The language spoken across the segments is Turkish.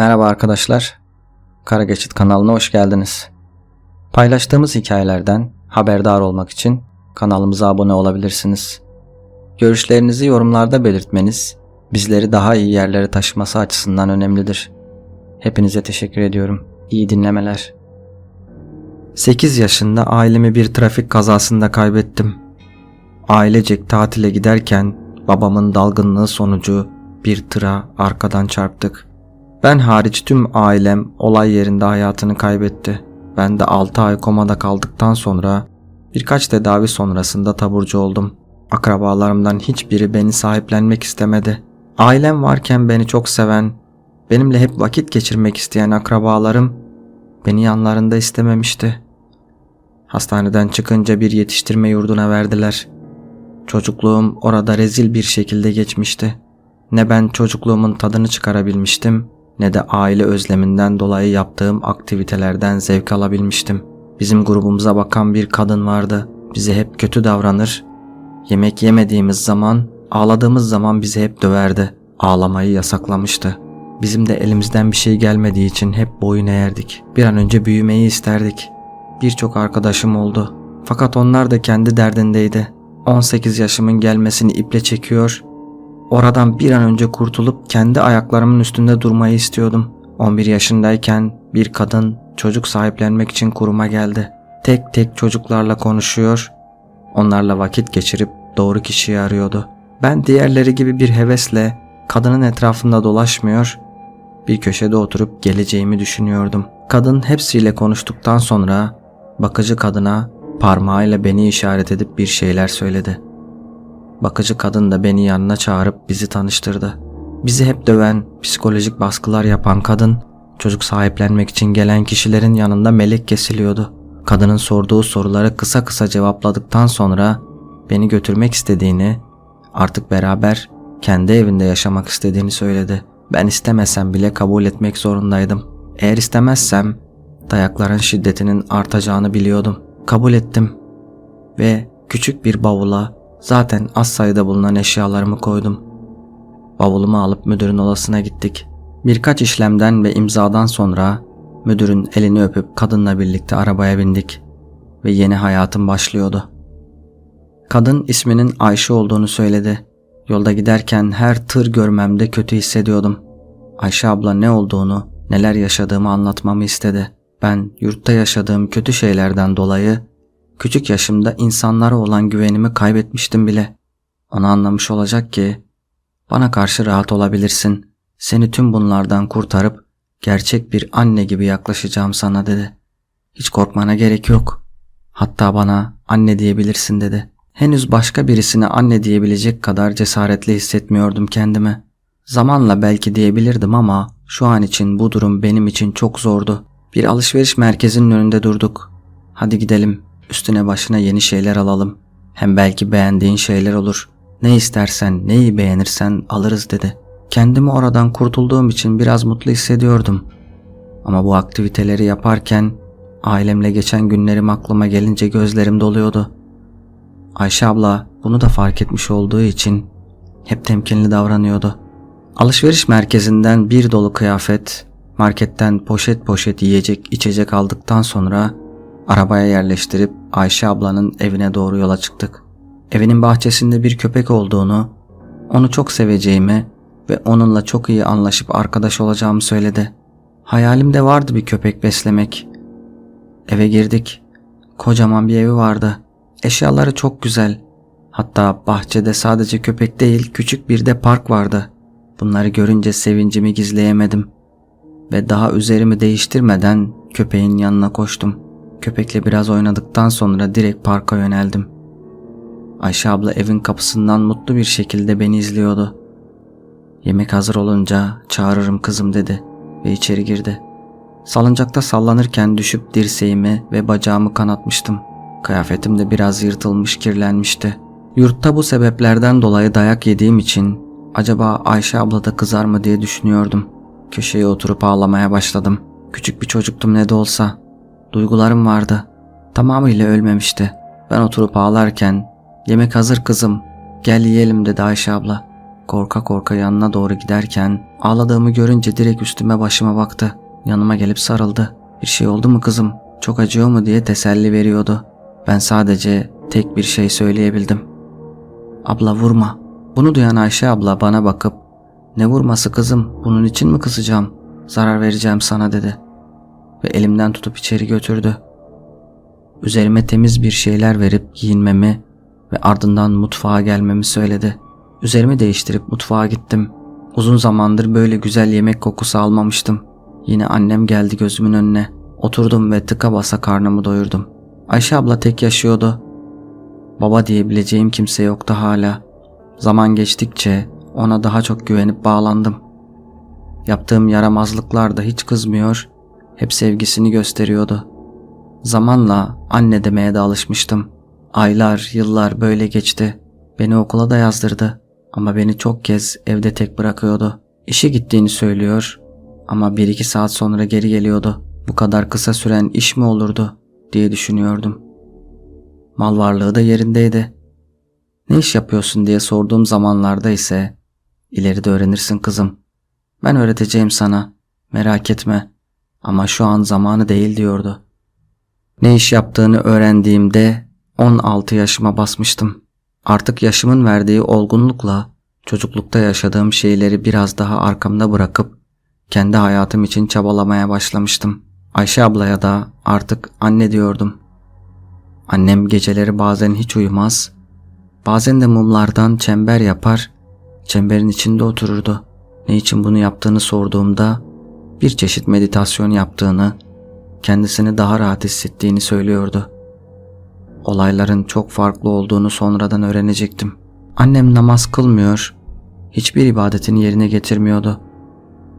Merhaba arkadaşlar. Kara Geçit kanalına hoş geldiniz. Paylaştığımız hikayelerden haberdar olmak için kanalımıza abone olabilirsiniz. Görüşlerinizi yorumlarda belirtmeniz bizleri daha iyi yerlere taşıması açısından önemlidir. Hepinize teşekkür ediyorum. İyi dinlemeler. 8 yaşında ailemi bir trafik kazasında kaybettim. Ailecek tatile giderken babamın dalgınlığı sonucu bir tıra arkadan çarptık. Ben hariç tüm ailem olay yerinde hayatını kaybetti. Ben de 6 ay komada kaldıktan sonra birkaç tedavi sonrasında taburcu oldum. Akrabalarımdan hiçbiri beni sahiplenmek istemedi. Ailem varken beni çok seven, benimle hep vakit geçirmek isteyen akrabalarım beni yanlarında istememişti. Hastaneden çıkınca bir yetiştirme yurduna verdiler. Çocukluğum orada rezil bir şekilde geçmişti. Ne ben çocukluğumun tadını çıkarabilmiştim ne de aile özleminden dolayı yaptığım aktivitelerden zevk alabilmiştim. Bizim grubumuza bakan bir kadın vardı. Bize hep kötü davranır. Yemek yemediğimiz zaman, ağladığımız zaman bizi hep döverdi. Ağlamayı yasaklamıştı. Bizim de elimizden bir şey gelmediği için hep boyun eğerdik. Bir an önce büyümeyi isterdik. Birçok arkadaşım oldu. Fakat onlar da kendi derdindeydi. 18 yaşımın gelmesini iple çekiyor, Oradan bir an önce kurtulup kendi ayaklarımın üstünde durmayı istiyordum. 11 yaşındayken bir kadın çocuk sahiplenmek için kuruma geldi. Tek tek çocuklarla konuşuyor, onlarla vakit geçirip doğru kişiyi arıyordu. Ben diğerleri gibi bir hevesle kadının etrafında dolaşmıyor, bir köşede oturup geleceğimi düşünüyordum. Kadın hepsiyle konuştuktan sonra bakıcı kadına parmağıyla beni işaret edip bir şeyler söyledi. Bakıcı kadın da beni yanına çağırıp bizi tanıştırdı. Bizi hep döven, psikolojik baskılar yapan kadın, çocuk sahiplenmek için gelen kişilerin yanında melek kesiliyordu. Kadının sorduğu soruları kısa kısa cevapladıktan sonra beni götürmek istediğini, artık beraber kendi evinde yaşamak istediğini söyledi. Ben istemesem bile kabul etmek zorundaydım. Eğer istemezsem dayakların şiddetinin artacağını biliyordum. Kabul ettim ve küçük bir bavula Zaten az sayıda bulunan eşyalarımı koydum. Bavulumu alıp müdürün odasına gittik. Birkaç işlemden ve imzadan sonra müdürün elini öpüp kadınla birlikte arabaya bindik ve yeni hayatım başlıyordu. Kadın isminin Ayşe olduğunu söyledi. Yolda giderken her tır görmemde kötü hissediyordum. Ayşe abla ne olduğunu, neler yaşadığımı anlatmamı istedi. Ben yurtta yaşadığım kötü şeylerden dolayı Küçük yaşımda insanlara olan güvenimi kaybetmiştim bile. Onu anlamış olacak ki bana karşı rahat olabilirsin. Seni tüm bunlardan kurtarıp gerçek bir anne gibi yaklaşacağım sana dedi. Hiç korkmana gerek yok. Hatta bana anne diyebilirsin dedi. Henüz başka birisine anne diyebilecek kadar cesaretli hissetmiyordum kendimi. Zamanla belki diyebilirdim ama şu an için bu durum benim için çok zordu. Bir alışveriş merkezinin önünde durduk. Hadi gidelim Üstüne başına yeni şeyler alalım. Hem belki beğendiğin şeyler olur. Ne istersen, neyi beğenirsen alırız dedi. Kendimi oradan kurtulduğum için biraz mutlu hissediyordum. Ama bu aktiviteleri yaparken ailemle geçen günlerim aklıma gelince gözlerim doluyordu. Ayşe abla bunu da fark etmiş olduğu için hep temkinli davranıyordu. Alışveriş merkezinden bir dolu kıyafet, marketten poşet poşet yiyecek içecek aldıktan sonra Arabaya yerleştirip Ayşe ablanın evine doğru yola çıktık. Evinin bahçesinde bir köpek olduğunu, onu çok seveceğimi ve onunla çok iyi anlaşıp arkadaş olacağımı söyledi. Hayalimde vardı bir köpek beslemek. Eve girdik. Kocaman bir evi vardı. Eşyaları çok güzel. Hatta bahçede sadece köpek değil küçük bir de park vardı. Bunları görünce sevincimi gizleyemedim. Ve daha üzerimi değiştirmeden köpeğin yanına koştum.'' Köpekle biraz oynadıktan sonra direkt parka yöneldim. Ayşe abla evin kapısından mutlu bir şekilde beni izliyordu. Yemek hazır olunca çağırırım kızım dedi ve içeri girdi. Salıncakta sallanırken düşüp dirseğimi ve bacağımı kanatmıştım. Kıyafetim de biraz yırtılmış kirlenmişti. Yurtta bu sebeplerden dolayı dayak yediğim için acaba Ayşe abla da kızar mı diye düşünüyordum. Köşeye oturup ağlamaya başladım. Küçük bir çocuktum ne de olsa. Duygularım vardı. Tamamıyla ölmemişti. Ben oturup ağlarken yemek hazır kızım gel yiyelim dedi Ayşe abla. korka korka yanına doğru giderken ağladığımı görünce direkt üstüme başıma baktı. Yanıma gelip sarıldı. Bir şey oldu mu kızım? Çok acıyor mu diye teselli veriyordu. Ben sadece tek bir şey söyleyebildim. Abla vurma. Bunu duyan Ayşe abla bana bakıp ne vurması kızım bunun için mi kısacağım? Zarar vereceğim sana dedi. Ve elimden tutup içeri götürdü. Üzerime temiz bir şeyler verip giyinmemi ve ardından mutfağa gelmemi söyledi. Üzerimi değiştirip mutfağa gittim. Uzun zamandır böyle güzel yemek kokusu almamıştım. Yine annem geldi gözümün önüne. Oturdum ve tıka basa karnımı doyurdum. Ayşe abla tek yaşıyordu. Baba diyebileceğim kimse yoktu hala. Zaman geçtikçe ona daha çok güvenip bağlandım. Yaptığım yaramazlıklarda hiç kızmıyor, hep sevgisini gösteriyordu. Zamanla anne demeye de alışmıştım. Aylar, yıllar böyle geçti. Beni okula da yazdırdı ama beni çok kez evde tek bırakıyordu. İşe gittiğini söylüyor ama bir iki saat sonra geri geliyordu. Bu kadar kısa süren iş mi olurdu diye düşünüyordum. Mal varlığı da yerindeydi. Ne iş yapıyorsun diye sorduğum zamanlarda ise ileride öğrenirsin kızım. Ben öğreteceğim sana. Merak etme. Ama şu an zamanı değil diyordu. Ne iş yaptığını öğrendiğimde 16 yaşıma basmıştım. Artık yaşımın verdiği olgunlukla çocuklukta yaşadığım şeyleri biraz daha arkamda bırakıp kendi hayatım için çabalamaya başlamıştım. Ayşe ablaya da artık anne diyordum. Annem geceleri bazen hiç uyumaz, bazen de mumlardan çember yapar, çemberin içinde otururdu. Ne için bunu yaptığını sorduğumda bir çeşit meditasyon yaptığını, kendisini daha rahat hissettiğini söylüyordu. Olayların çok farklı olduğunu sonradan öğrenecektim. Annem namaz kılmıyor, hiçbir ibadetini yerine getirmiyordu.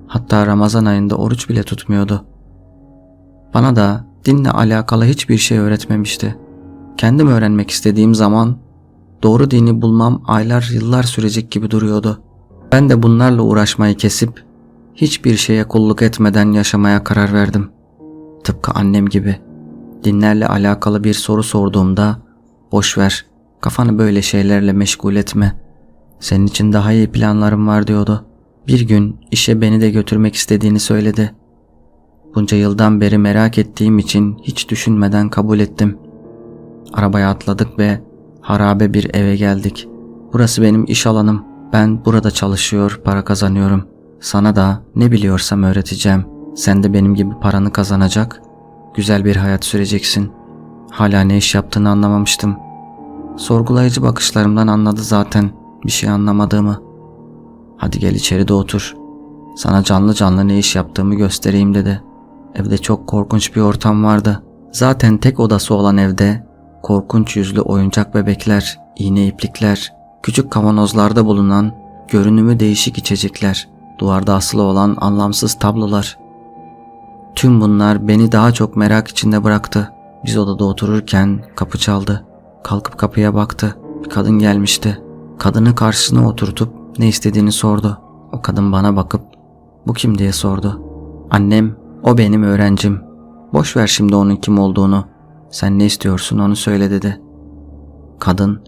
Hatta Ramazan ayında oruç bile tutmuyordu. Bana da dinle alakalı hiçbir şey öğretmemişti. Kendim öğrenmek istediğim zaman doğru dini bulmam aylar yıllar sürecek gibi duruyordu. Ben de bunlarla uğraşmayı kesip hiçbir şeye kulluk etmeden yaşamaya karar verdim. Tıpkı annem gibi. Dinlerle alakalı bir soru sorduğumda boş ver, kafanı böyle şeylerle meşgul etme. Senin için daha iyi planlarım var diyordu. Bir gün işe beni de götürmek istediğini söyledi. Bunca yıldan beri merak ettiğim için hiç düşünmeden kabul ettim. Arabaya atladık ve harabe bir eve geldik. Burası benim iş alanım. Ben burada çalışıyor, para kazanıyorum. Sana da ne biliyorsam öğreteceğim. Sen de benim gibi paranı kazanacak, güzel bir hayat süreceksin. Hala ne iş yaptığını anlamamıştım. Sorgulayıcı bakışlarımdan anladı zaten bir şey anlamadığımı. Hadi gel içeri de otur. Sana canlı canlı ne iş yaptığımı göstereyim dedi. Evde çok korkunç bir ortam vardı. Zaten tek odası olan evde korkunç yüzlü oyuncak bebekler, iğne iplikler, küçük kavanozlarda bulunan görünümü değişik içecekler, duvarda asılı olan anlamsız tablolar. Tüm bunlar beni daha çok merak içinde bıraktı. Biz odada otururken kapı çaldı. Kalkıp kapıya baktı. Bir kadın gelmişti. Kadını karşısına oturtup ne istediğini sordu. O kadın bana bakıp bu kim diye sordu. Annem o benim öğrencim. Boş ver şimdi onun kim olduğunu. Sen ne istiyorsun onu söyle dedi. Kadın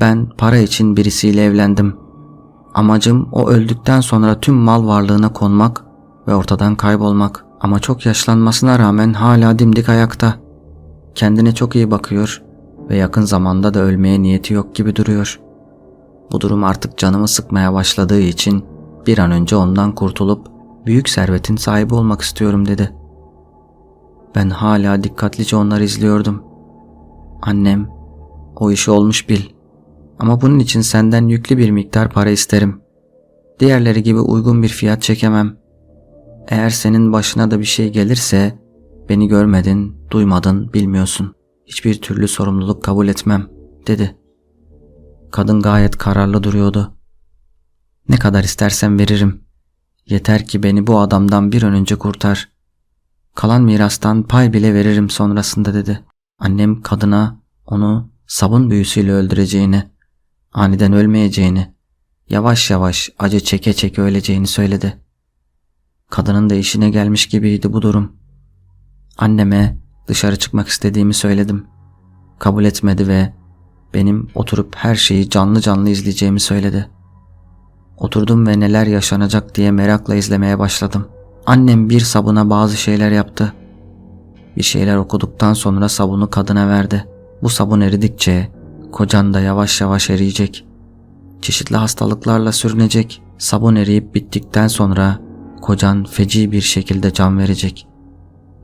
ben para için birisiyle evlendim. Amacım o öldükten sonra tüm mal varlığına konmak ve ortadan kaybolmak. Ama çok yaşlanmasına rağmen hala dimdik ayakta. Kendine çok iyi bakıyor ve yakın zamanda da ölmeye niyeti yok gibi duruyor. Bu durum artık canımı sıkmaya başladığı için bir an önce ondan kurtulup büyük servetin sahibi olmak istiyorum dedi. Ben hala dikkatlice onları izliyordum. Annem, o işi olmuş bil. Ama bunun için senden yüklü bir miktar para isterim. Diğerleri gibi uygun bir fiyat çekemem. Eğer senin başına da bir şey gelirse beni görmedin, duymadın, bilmiyorsun. Hiçbir türlü sorumluluk kabul etmem, dedi. Kadın gayet kararlı duruyordu. Ne kadar istersen veririm. Yeter ki beni bu adamdan bir an önce kurtar. Kalan mirastan pay bile veririm sonrasında dedi. Annem kadına onu sabun büyüsüyle öldüreceğini, aniden ölmeyeceğini, yavaş yavaş acı çeke çeke öleceğini söyledi. Kadının da işine gelmiş gibiydi bu durum. Anneme dışarı çıkmak istediğimi söyledim. Kabul etmedi ve benim oturup her şeyi canlı canlı izleyeceğimi söyledi. Oturdum ve neler yaşanacak diye merakla izlemeye başladım. Annem bir sabuna bazı şeyler yaptı. Bir şeyler okuduktan sonra sabunu kadına verdi. Bu sabun eridikçe kocan da yavaş yavaş eriyecek. Çeşitli hastalıklarla sürünecek. Sabun eriyip bittikten sonra kocan feci bir şekilde can verecek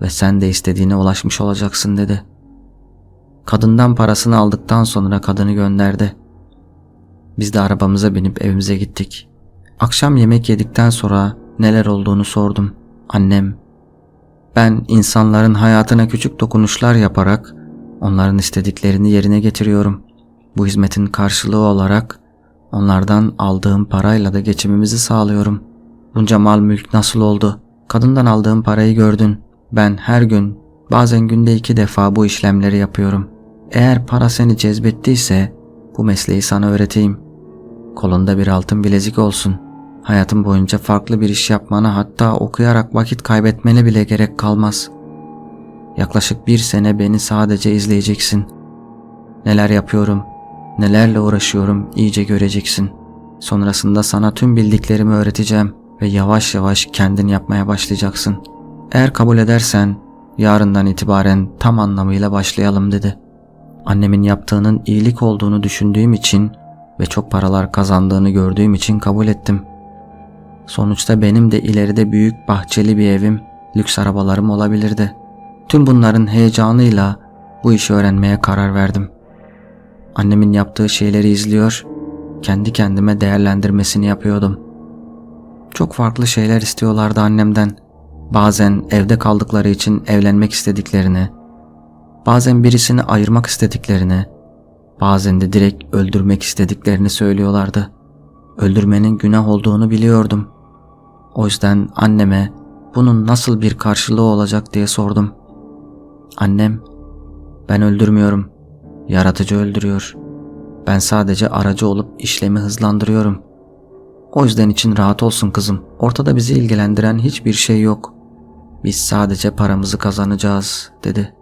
ve sen de istediğine ulaşmış olacaksın dedi. Kadından parasını aldıktan sonra kadını gönderdi. Biz de arabamıza binip evimize gittik. Akşam yemek yedikten sonra neler olduğunu sordum. Annem, ben insanların hayatına küçük dokunuşlar yaparak onların istediklerini yerine getiriyorum. Bu hizmetin karşılığı olarak onlardan aldığım parayla da geçimimizi sağlıyorum. Bunca mal mülk nasıl oldu? Kadından aldığım parayı gördün. Ben her gün, bazen günde iki defa bu işlemleri yapıyorum. Eğer para seni cezbettiyse bu mesleği sana öğreteyim. Kolunda bir altın bilezik olsun. Hayatın boyunca farklı bir iş yapmana hatta okuyarak vakit kaybetmene bile gerek kalmaz. Yaklaşık bir sene beni sadece izleyeceksin. Neler yapıyorum, nelerle uğraşıyorum iyice göreceksin. Sonrasında sana tüm bildiklerimi öğreteceğim ve yavaş yavaş kendin yapmaya başlayacaksın. Eğer kabul edersen yarından itibaren tam anlamıyla başlayalım dedi. Annemin yaptığının iyilik olduğunu düşündüğüm için ve çok paralar kazandığını gördüğüm için kabul ettim. Sonuçta benim de ileride büyük bahçeli bir evim, lüks arabalarım olabilirdi. Tüm bunların heyecanıyla bu işi öğrenmeye karar verdim. Annemin yaptığı şeyleri izliyor, kendi kendime değerlendirmesini yapıyordum. Çok farklı şeyler istiyorlardı annemden. Bazen evde kaldıkları için evlenmek istediklerini, bazen birisini ayırmak istediklerini, bazen de direkt öldürmek istediklerini söylüyorlardı. Öldürmenin günah olduğunu biliyordum. O yüzden anneme bunun nasıl bir karşılığı olacak diye sordum. Annem, ben öldürmüyorum. Yaratıcı öldürüyor. Ben sadece aracı olup işlemi hızlandırıyorum. O yüzden için rahat olsun kızım. Ortada bizi ilgilendiren hiçbir şey yok. Biz sadece paramızı kazanacağız, dedi.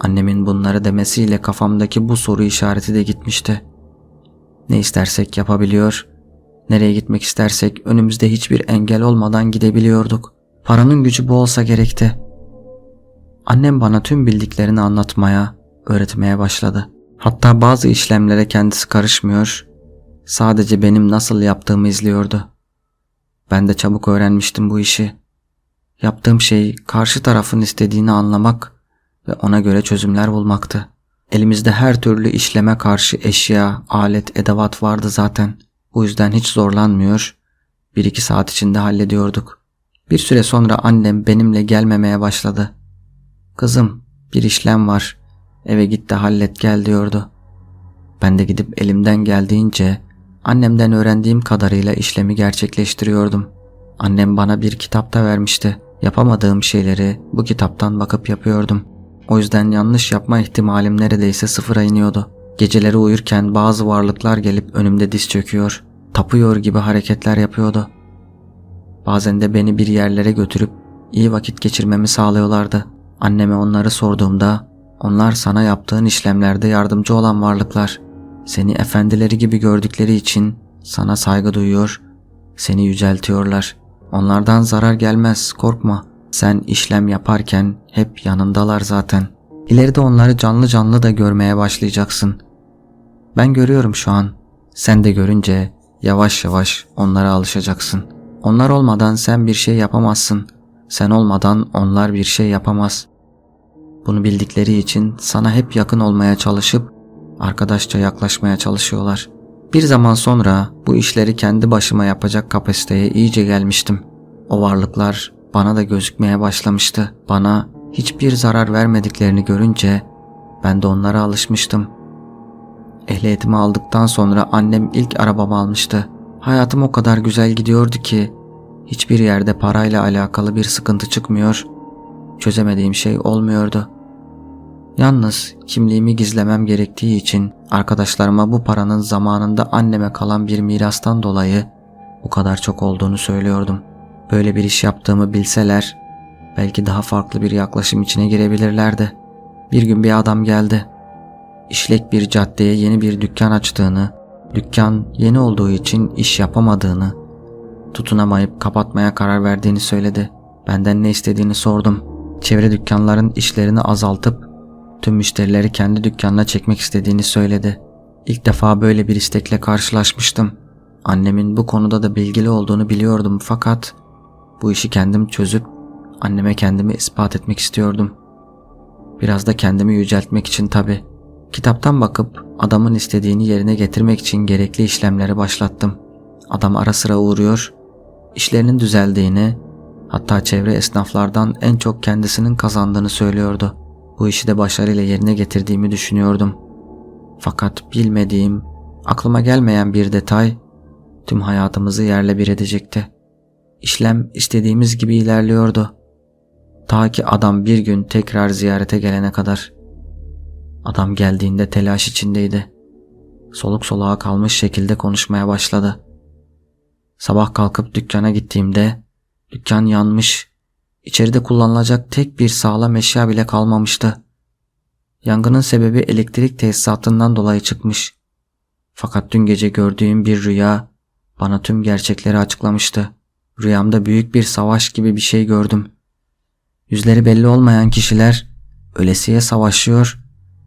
Annemin bunları demesiyle kafamdaki bu soru işareti de gitmişti. Ne istersek yapabiliyor, nereye gitmek istersek önümüzde hiçbir engel olmadan gidebiliyorduk. Paranın gücü bu olsa gerekti. Annem bana tüm bildiklerini anlatmaya, öğretmeye başladı. Hatta bazı işlemlere kendisi karışmıyor, sadece benim nasıl yaptığımı izliyordu. Ben de çabuk öğrenmiştim bu işi. Yaptığım şey karşı tarafın istediğini anlamak ve ona göre çözümler bulmaktı. Elimizde her türlü işleme karşı eşya, alet, edevat vardı zaten. Bu yüzden hiç zorlanmıyor, bir iki saat içinde hallediyorduk. Bir süre sonra annem benimle gelmemeye başladı. Kızım bir işlem var, eve git de hallet gel diyordu. Ben de gidip elimden geldiğince annemden öğrendiğim kadarıyla işlemi gerçekleştiriyordum. Annem bana bir kitap da vermişti. Yapamadığım şeyleri bu kitaptan bakıp yapıyordum. O yüzden yanlış yapma ihtimalim neredeyse sıfıra iniyordu. Geceleri uyurken bazı varlıklar gelip önümde diz çöküyor, tapıyor gibi hareketler yapıyordu. Bazen de beni bir yerlere götürüp iyi vakit geçirmemi sağlıyorlardı. Anneme onları sorduğumda onlar sana yaptığın işlemlerde yardımcı olan varlıklar. Seni efendileri gibi gördükleri için sana saygı duyuyor, seni yüceltiyorlar. Onlardan zarar gelmez, korkma. Sen işlem yaparken hep yanındalar zaten. İleride onları canlı canlı da görmeye başlayacaksın. Ben görüyorum şu an. Sen de görünce yavaş yavaş onlara alışacaksın. Onlar olmadan sen bir şey yapamazsın. Sen olmadan onlar bir şey yapamaz. Bunu bildikleri için sana hep yakın olmaya çalışıp arkadaşça yaklaşmaya çalışıyorlar. Bir zaman sonra bu işleri kendi başıma yapacak kapasiteye iyice gelmiştim. O varlıklar bana da gözükmeye başlamıştı. Bana hiçbir zarar vermediklerini görünce ben de onlara alışmıştım. Ehliyetimi aldıktan sonra annem ilk arabamı almıştı. Hayatım o kadar güzel gidiyordu ki hiçbir yerde parayla alakalı bir sıkıntı çıkmıyor, çözemediğim şey olmuyordu. Yalnız kimliğimi gizlemem gerektiği için arkadaşlarıma bu paranın zamanında anneme kalan bir mirastan dolayı bu kadar çok olduğunu söylüyordum. Böyle bir iş yaptığımı bilseler belki daha farklı bir yaklaşım içine girebilirlerdi. Bir gün bir adam geldi. İşlek bir caddeye yeni bir dükkan açtığını Dükkan yeni olduğu için iş yapamadığını, tutunamayıp kapatmaya karar verdiğini söyledi. Benden ne istediğini sordum. Çevre dükkanların işlerini azaltıp tüm müşterileri kendi dükkanına çekmek istediğini söyledi. İlk defa böyle bir istekle karşılaşmıştım. Annemin bu konuda da bilgili olduğunu biliyordum fakat bu işi kendim çözüp anneme kendimi ispat etmek istiyordum. Biraz da kendimi yüceltmek için tabi. Kitaptan bakıp adamın istediğini yerine getirmek için gerekli işlemleri başlattım. Adam ara sıra uğruyor, işlerinin düzeldiğini, hatta çevre esnaflardan en çok kendisinin kazandığını söylüyordu. Bu işi de başarıyla yerine getirdiğimi düşünüyordum. Fakat bilmediğim, aklıma gelmeyen bir detay tüm hayatımızı yerle bir edecekti. İşlem istediğimiz gibi ilerliyordu. Ta ki adam bir gün tekrar ziyarete gelene kadar. Adam geldiğinde telaş içindeydi. Soluk soluğa kalmış şekilde konuşmaya başladı. Sabah kalkıp dükkana gittiğimde dükkan yanmış, içeride kullanılacak tek bir sağlam eşya bile kalmamıştı. Yangının sebebi elektrik tesisatından dolayı çıkmış. Fakat dün gece gördüğüm bir rüya bana tüm gerçekleri açıklamıştı. Rüyamda büyük bir savaş gibi bir şey gördüm. Yüzleri belli olmayan kişiler ölesiye savaşıyor,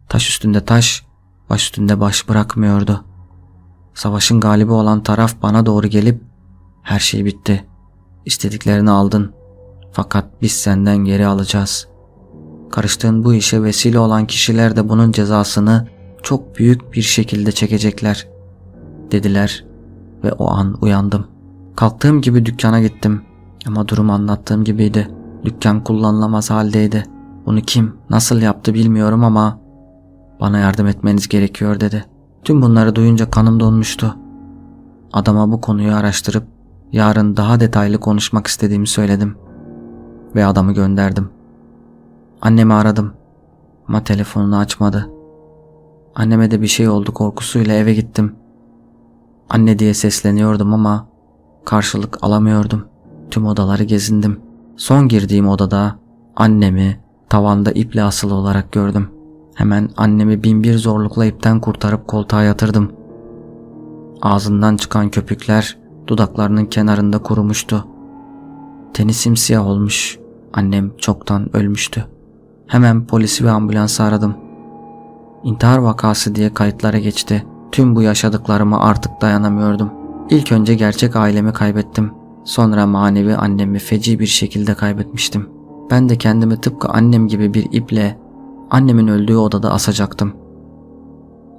taş üstünde taş, baş üstünde baş bırakmıyordu. Savaşın galibi olan taraf bana doğru gelip her şey bitti. İstediklerini aldın. Fakat biz senden geri alacağız. Karıştığın bu işe vesile olan kişiler de bunun cezasını çok büyük bir şekilde çekecekler. Dediler ve o an uyandım. Kalktığım gibi dükkana gittim. Ama durum anlattığım gibiydi. Dükkan kullanılamaz haldeydi. Bunu kim, nasıl yaptı bilmiyorum ama bana yardım etmeniz gerekiyor dedi. Tüm bunları duyunca kanım donmuştu. Adama bu konuyu araştırıp yarın daha detaylı konuşmak istediğimi söyledim. Ve adamı gönderdim. Annemi aradım ama telefonunu açmadı. Anneme de bir şey oldu korkusuyla eve gittim. Anne diye sesleniyordum ama karşılık alamıyordum. Tüm odaları gezindim. Son girdiğim odada annemi tavanda iple asılı olarak gördüm. Hemen annemi bin bir zorlukla ipten kurtarıp koltuğa yatırdım. Ağzından çıkan köpükler dudaklarının kenarında kurumuştu. Teni simsiyah olmuş. Annem çoktan ölmüştü. Hemen polisi ve ambulansı aradım. İntihar vakası diye kayıtlara geçti. Tüm bu yaşadıklarıma artık dayanamıyordum. İlk önce gerçek ailemi kaybettim. Sonra manevi annemi feci bir şekilde kaybetmiştim. Ben de kendimi tıpkı annem gibi bir iple annemin öldüğü odada asacaktım.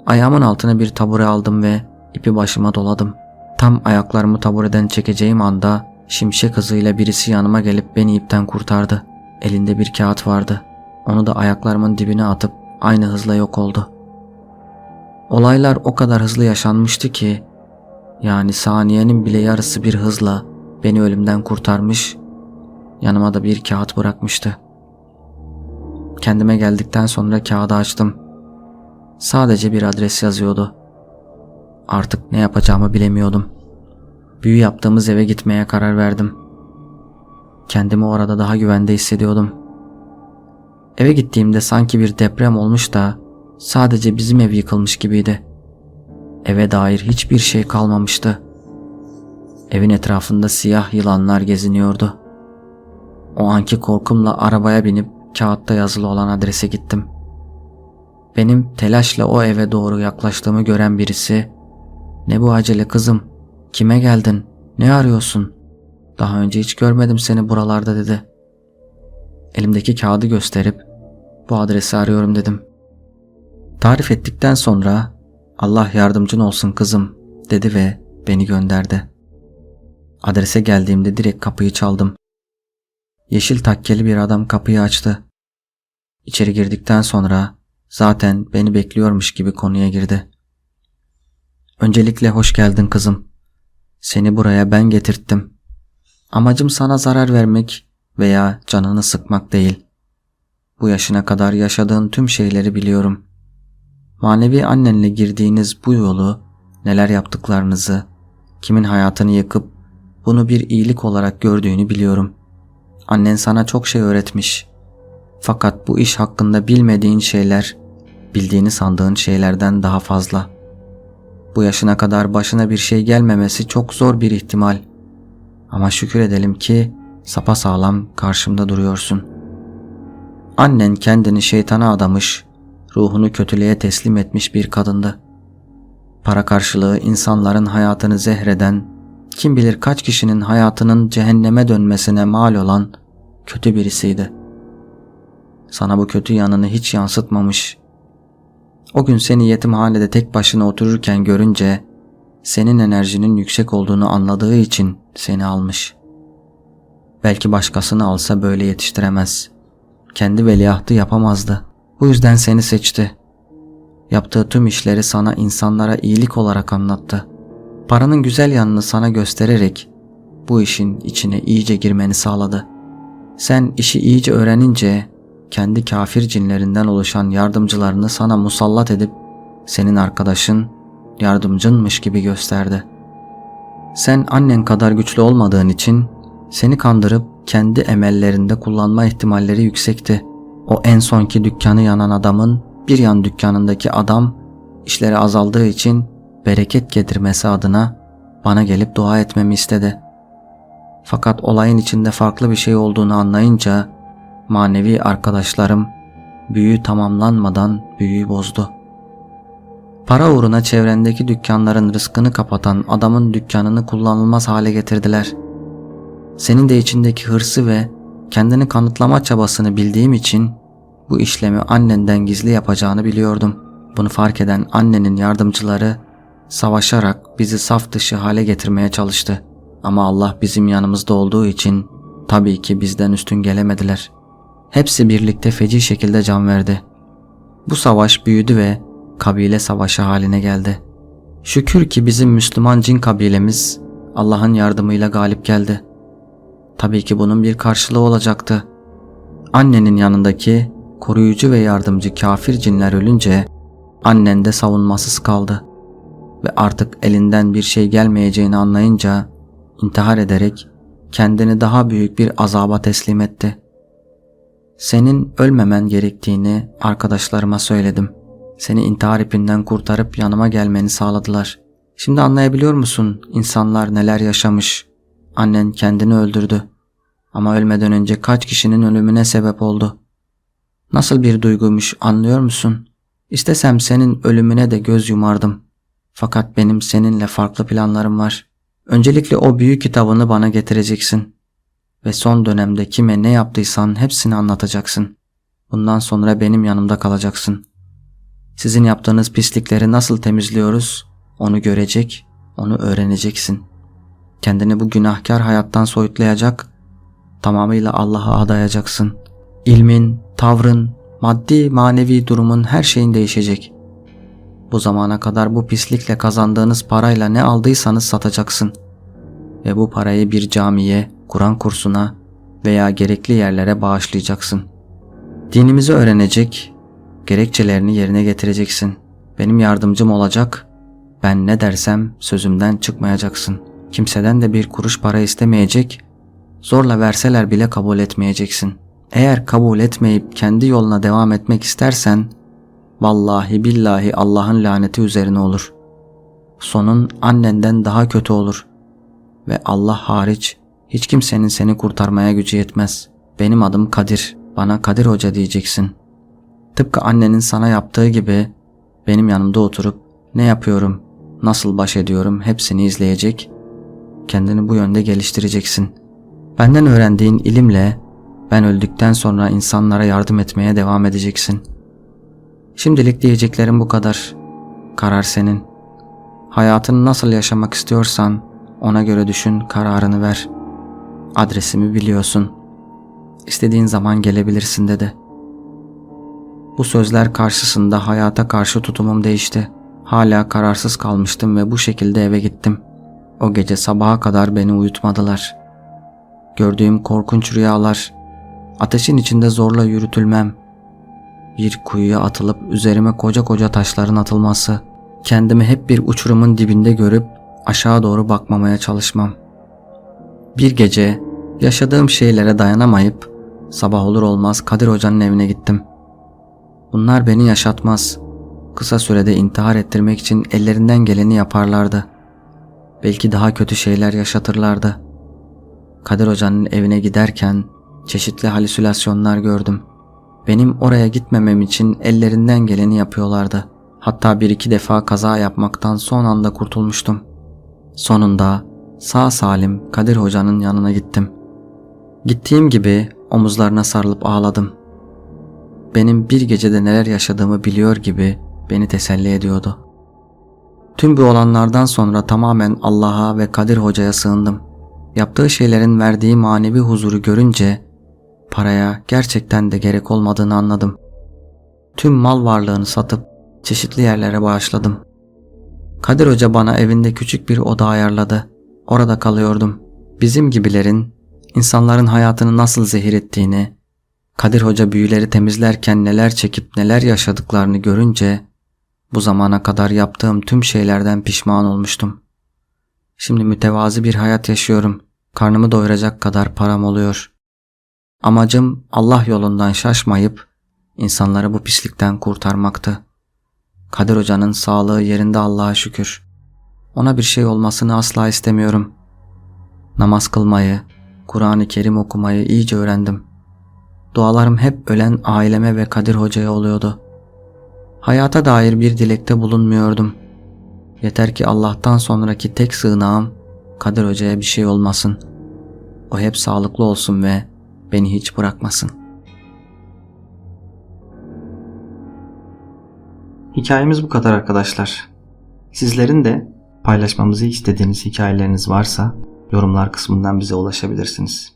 Ayağımın altına bir tabure aldım ve ipi başıma doladım. Tam ayaklarımı tabureden çekeceğim anda şimşek hızıyla birisi yanıma gelip beni ipten kurtardı. Elinde bir kağıt vardı. Onu da ayaklarımın dibine atıp aynı hızla yok oldu. Olaylar o kadar hızlı yaşanmıştı ki yani saniyenin bile yarısı bir hızla beni ölümden kurtarmış, yanıma da bir kağıt bırakmıştı. Kendime geldikten sonra kağıdı açtım. Sadece bir adres yazıyordu. Artık ne yapacağımı bilemiyordum. Büyü yaptığımız eve gitmeye karar verdim. Kendimi orada daha güvende hissediyordum. Eve gittiğimde sanki bir deprem olmuş da sadece bizim ev yıkılmış gibiydi. Eve dair hiçbir şey kalmamıştı. Evin etrafında siyah yılanlar geziniyordu. O anki korkumla arabaya binip kağıtta yazılı olan adrese gittim. Benim telaşla o eve doğru yaklaştığımı gören birisi ''Ne bu acele kızım? Kime geldin? Ne arıyorsun? Daha önce hiç görmedim seni buralarda.'' dedi. Elimdeki kağıdı gösterip ''Bu adresi arıyorum.'' dedim. Tarif ettikten sonra ''Allah yardımcın olsun kızım.'' dedi ve beni gönderdi. Adrese geldiğimde direkt kapıyı çaldım. Yeşil takkeli bir adam kapıyı açtı. İçeri girdikten sonra zaten beni bekliyormuş gibi konuya girdi. Öncelikle hoş geldin kızım. Seni buraya ben getirttim. Amacım sana zarar vermek veya canını sıkmak değil. Bu yaşına kadar yaşadığın tüm şeyleri biliyorum. Manevi annenle girdiğiniz bu yolu, neler yaptıklarınızı, kimin hayatını yıkıp bunu bir iyilik olarak gördüğünü biliyorum. Annen sana çok şey öğretmiş. Fakat bu iş hakkında bilmediğin şeyler, bildiğini sandığın şeylerden daha fazla. Bu yaşına kadar başına bir şey gelmemesi çok zor bir ihtimal. Ama şükür edelim ki sapasağlam karşımda duruyorsun. Annen kendini şeytana adamış, ruhunu kötülüğe teslim etmiş bir kadındı. Para karşılığı insanların hayatını zehreden, kim bilir kaç kişinin hayatının cehenneme dönmesine mal olan kötü birisiydi. Sana bu kötü yanını hiç yansıtmamış. O gün seni yetimhanede tek başına otururken görünce senin enerjinin yüksek olduğunu anladığı için seni almış. Belki başkasını alsa böyle yetiştiremez. Kendi veliahtı yapamazdı. Bu yüzden seni seçti. Yaptığı tüm işleri sana insanlara iyilik olarak anlattı. Paranın güzel yanını sana göstererek bu işin içine iyice girmeni sağladı. Sen işi iyice öğrenince kendi kafir cinlerinden oluşan yardımcılarını sana musallat edip senin arkadaşın, yardımcınmış gibi gösterdi. Sen annen kadar güçlü olmadığın için seni kandırıp kendi emellerinde kullanma ihtimalleri yüksekti. O en sonki dükkanı yanan adamın bir yan dükkanındaki adam işleri azaldığı için bereket getirmesi adına bana gelip dua etmemi istedi. Fakat olayın içinde farklı bir şey olduğunu anlayınca manevi arkadaşlarım büyü tamamlanmadan büyüyü bozdu. Para uğruna çevrendeki dükkanların rızkını kapatan adamın dükkanını kullanılmaz hale getirdiler. Senin de içindeki hırsı ve kendini kanıtlama çabasını bildiğim için bu işlemi annenden gizli yapacağını biliyordum. Bunu fark eden annenin yardımcıları savaşarak bizi saf dışı hale getirmeye çalıştı. Ama Allah bizim yanımızda olduğu için tabii ki bizden üstün gelemediler. Hepsi birlikte feci şekilde can verdi. Bu savaş büyüdü ve kabile savaşı haline geldi. Şükür ki bizim Müslüman cin kabilemiz Allah'ın yardımıyla galip geldi. Tabii ki bunun bir karşılığı olacaktı. Annenin yanındaki koruyucu ve yardımcı kafir cinler ölünce annen de savunmasız kaldı ve artık elinden bir şey gelmeyeceğini anlayınca intihar ederek kendini daha büyük bir azaba teslim etti. Senin ölmemen gerektiğini arkadaşlarıma söyledim. Seni intihar ipinden kurtarıp yanıma gelmeni sağladılar. Şimdi anlayabiliyor musun insanlar neler yaşamış? Annen kendini öldürdü. Ama ölmeden önce kaç kişinin ölümüne sebep oldu? Nasıl bir duyguymuş anlıyor musun? İstesem senin ölümüne de göz yumardım. Fakat benim seninle farklı planlarım var. Öncelikle o büyük kitabını bana getireceksin. Ve son dönemde kime ne yaptıysan hepsini anlatacaksın. Bundan sonra benim yanımda kalacaksın. Sizin yaptığınız pislikleri nasıl temizliyoruz onu görecek, onu öğreneceksin. Kendini bu günahkar hayattan soyutlayacak, tamamıyla Allah'a adayacaksın. İlmin, tavrın, maddi manevi durumun her şeyin değişecek. Bu zamana kadar bu pislikle kazandığınız parayla ne aldıysanız satacaksın. Ve bu parayı bir camiye, Kur'an kursuna veya gerekli yerlere bağışlayacaksın. Dinimizi öğrenecek, gerekçelerini yerine getireceksin. Benim yardımcım olacak, ben ne dersem sözümden çıkmayacaksın. Kimseden de bir kuruş para istemeyecek, zorla verseler bile kabul etmeyeceksin. Eğer kabul etmeyip kendi yoluna devam etmek istersen, vallahi billahi Allah'ın laneti üzerine olur. Sonun annenden daha kötü olur. Ve Allah hariç hiç kimsenin seni kurtarmaya gücü yetmez. Benim adım Kadir. Bana Kadir Hoca diyeceksin. Tıpkı annenin sana yaptığı gibi benim yanımda oturup ne yapıyorum, nasıl baş ediyorum hepsini izleyecek, kendini bu yönde geliştireceksin. Benden öğrendiğin ilimle ben öldükten sonra insanlara yardım etmeye devam edeceksin. Şimdilik diyeceklerim bu kadar. Karar senin. Hayatını nasıl yaşamak istiyorsan ona göre düşün, kararını ver. Adresimi biliyorsun. İstediğin zaman gelebilirsin dedi. Bu sözler karşısında hayata karşı tutumum değişti. Hala kararsız kalmıştım ve bu şekilde eve gittim. O gece sabaha kadar beni uyutmadılar. Gördüğüm korkunç rüyalar, ateşin içinde zorla yürütülmem, bir kuyuya atılıp üzerime koca koca taşların atılması, kendimi hep bir uçurumun dibinde görüp aşağı doğru bakmamaya çalışmam. Bir gece yaşadığım şeylere dayanamayıp sabah olur olmaz Kadir Hoca'nın evine gittim. Bunlar beni yaşatmaz. kısa sürede intihar ettirmek için ellerinden geleni yaparlardı. Belki daha kötü şeyler yaşatırlardı. Kadir Hoca'nın evine giderken çeşitli halüsinasyonlar gördüm. Benim oraya gitmemem için ellerinden geleni yapıyorlardı. Hatta bir iki defa kaza yapmaktan son anda kurtulmuştum. Sonunda sağ salim Kadir Hoca'nın yanına gittim. Gittiğim gibi omuzlarına sarılıp ağladım. Benim bir gecede neler yaşadığımı biliyor gibi beni teselli ediyordu. Tüm bu olanlardan sonra tamamen Allah'a ve Kadir Hoca'ya sığındım. Yaptığı şeylerin verdiği manevi huzuru görünce paraya gerçekten de gerek olmadığını anladım. Tüm mal varlığını satıp çeşitli yerlere bağışladım. Kadir Hoca bana evinde küçük bir oda ayarladı. Orada kalıyordum. Bizim gibilerin insanların hayatını nasıl zehir ettiğini, Kadir Hoca büyüleri temizlerken neler çekip neler yaşadıklarını görünce bu zamana kadar yaptığım tüm şeylerden pişman olmuştum. Şimdi mütevazi bir hayat yaşıyorum. Karnımı doyuracak kadar param oluyor. Amacım Allah yolundan şaşmayıp insanları bu pislikten kurtarmaktı. Kadir Hoca'nın sağlığı yerinde Allah'a şükür. Ona bir şey olmasını asla istemiyorum. Namaz kılmayı, Kur'an-ı Kerim okumayı iyice öğrendim. Dualarım hep ölen aileme ve Kadir Hoca'ya oluyordu. Hayata dair bir dilekte bulunmuyordum. Yeter ki Allah'tan sonraki tek sığınağım Kadir Hoca'ya bir şey olmasın. O hep sağlıklı olsun ve beni hiç bırakmasın. Hikayemiz bu kadar arkadaşlar. Sizlerin de paylaşmamızı istediğiniz hikayeleriniz varsa yorumlar kısmından bize ulaşabilirsiniz.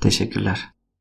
Teşekkürler.